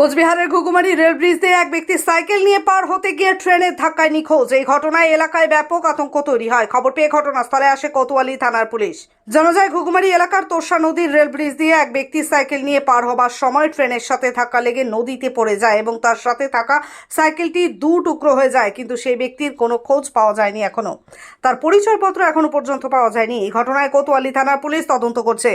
কোচবিহারের Ghughumari rail bridge দিয়ে এক ব্যক্তি সাইকেল নিয়ে পার হতে গিয়ে ট্রেনের ধাক্কায় নিখোঁজ। এই ঘটনায় এলাকায় ব্যাপক আতঙ্ক তৈরি হয়। খবর পেয়ে ঘটনাস্থলে আসে কোতোয়ালি থানার পুলিশ। জানা যায়, ঘুঘুমারি এলাকার তোষা নদীর রেল ব্রিজ দিয়ে এক ব্যক্তি সাইকেল নিয়ে পার হবার সময় ট্রেনের সাথে ধাক্কা লেগে নদীতে পড়ে যায় এবং তার সাথে থাকা সাইকেলটি দু টুকরো হয়ে যায়, কিন্তু সেই ব্যক্তির কোনো খোঁজ পাওয়া যায়নি এখনও। তার পরিচয়পত্র এখনও পর্যন্ত পাওয়া যায়নি। এই ঘটনায় কোতোয়ালি থানার পুলিশ তদন্ত করছে।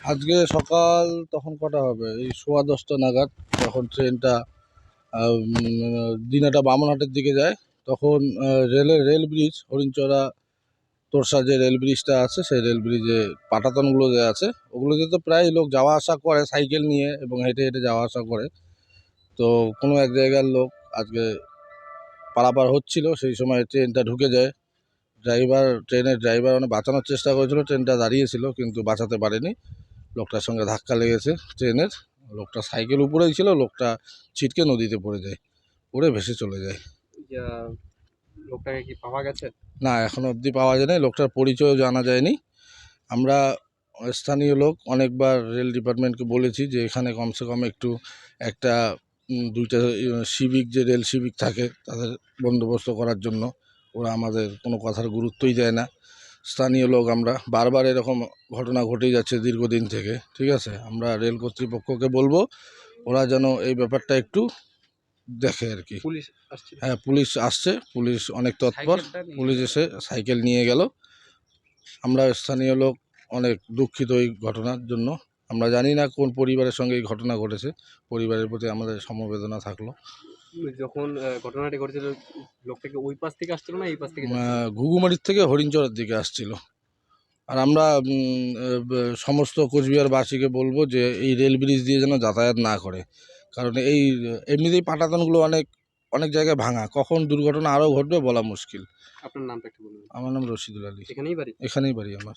আজকে সকাল তখন কটা হবে? এই সোয়া দশটা নাগাদ যখন ট্রেনটা দিনাটা বামনহাটের দিকে যায়, তখন রেলের রেল ব্রিজ হরিণচড়া তোরসা যে রেল ব্রিজটা আছে, সেই রেল ব্রিজে পাটাতনগুলো যে আছে, ওগুলোতে তো প্রায় লোক যাওয়া আসা করে সাইকেল নিয়ে এবং হেঁটে হেঁটে যাওয়া আসা করে। তো কোনো এক জায়গার লোক আজকে পারাপার হচ্ছিল, সেই সময় ট্রেনটা ঢুকে যায়। ড্রাইভার ট্রেনের ড্রাইভার মানে বাঁচানোর চেষ্টা করেছিল ট্রেনটা দাঁড়িয়েছিল কিন্তু বাঁচাতে পারেনি। লোকটার সঙ্গে ধাক্কা লেগেছে ট্রেনের লোকটা সাইকেল উপরেই ছিল লোকটা ছিটকে নদীতে পড়ে যায় পড়ে ভেসে চলে যায়। লোকটাকে কি পাওয়া গেছে? না এখনও অবধি পাওয়া যায়নি লোকটার পরিচয়ও জানা যায়নি। আমরা স্থানীয় লোক অনেকবার রেল ডিপার্টমেন্টকে বলেছি যে এখানে কমসে কম একটু একটা দুইটা সিভিক যে রেল সিভিক থাকে তাদের বন্দোবস্ত করার জন্য। ওরা আমাদের কোনো কথার গুরুত্বই দেয় না। স্থানীয় লোক আমরা বারবার এরকম ঘটনা ঘটেই যাচ্ছে দীর্ঘদিন থেকে ঠিক আছে? আমরা রেল কর্তৃপক্ষকে বলব ওরা যেন এই ব্যাপারটা একটু দেখে আর কি। পুলিশ হ্যাঁ পুলিশ আসছে পুলিশ অনেক তৎপর পুলিশ এসে সাইকেল নিয়ে গেল। আমরা স্থানীয় লোক অনেক দুঃখিত এই ঘটনার জন্য। আমরা জানি না কোন পরিবারের সঙ্গে এই ঘটনা ঘটেছে পরিবারের প্রতি আমাদের সমবেদনা থাকল। যখন ঘটনাটি ঘটেছিল লোকটাকে ওই পাশ থেকে আসছিল না এই পাশ থেকে ঘুঘুমারির থেকে হরিণচরের দিকে আসছিল। আর আমরা সমস্ত কোচবিহারবাসীকে বলব যে এই রেল ব্রিজ দিয়ে যেন যাতায়াত না করে। কারণ এই এমনিতেই পাটাতনগুলো অনেক অনেক জায়গায় ভাঙা। কখন দুর্ঘটনা আরও ঘটবে বলা মুশকিল। আপনার নামটা একটু বলুন। আমার নাম রশিদুল আলী। এখানেই বাড়ি? এখানেই বাড়ি আমার।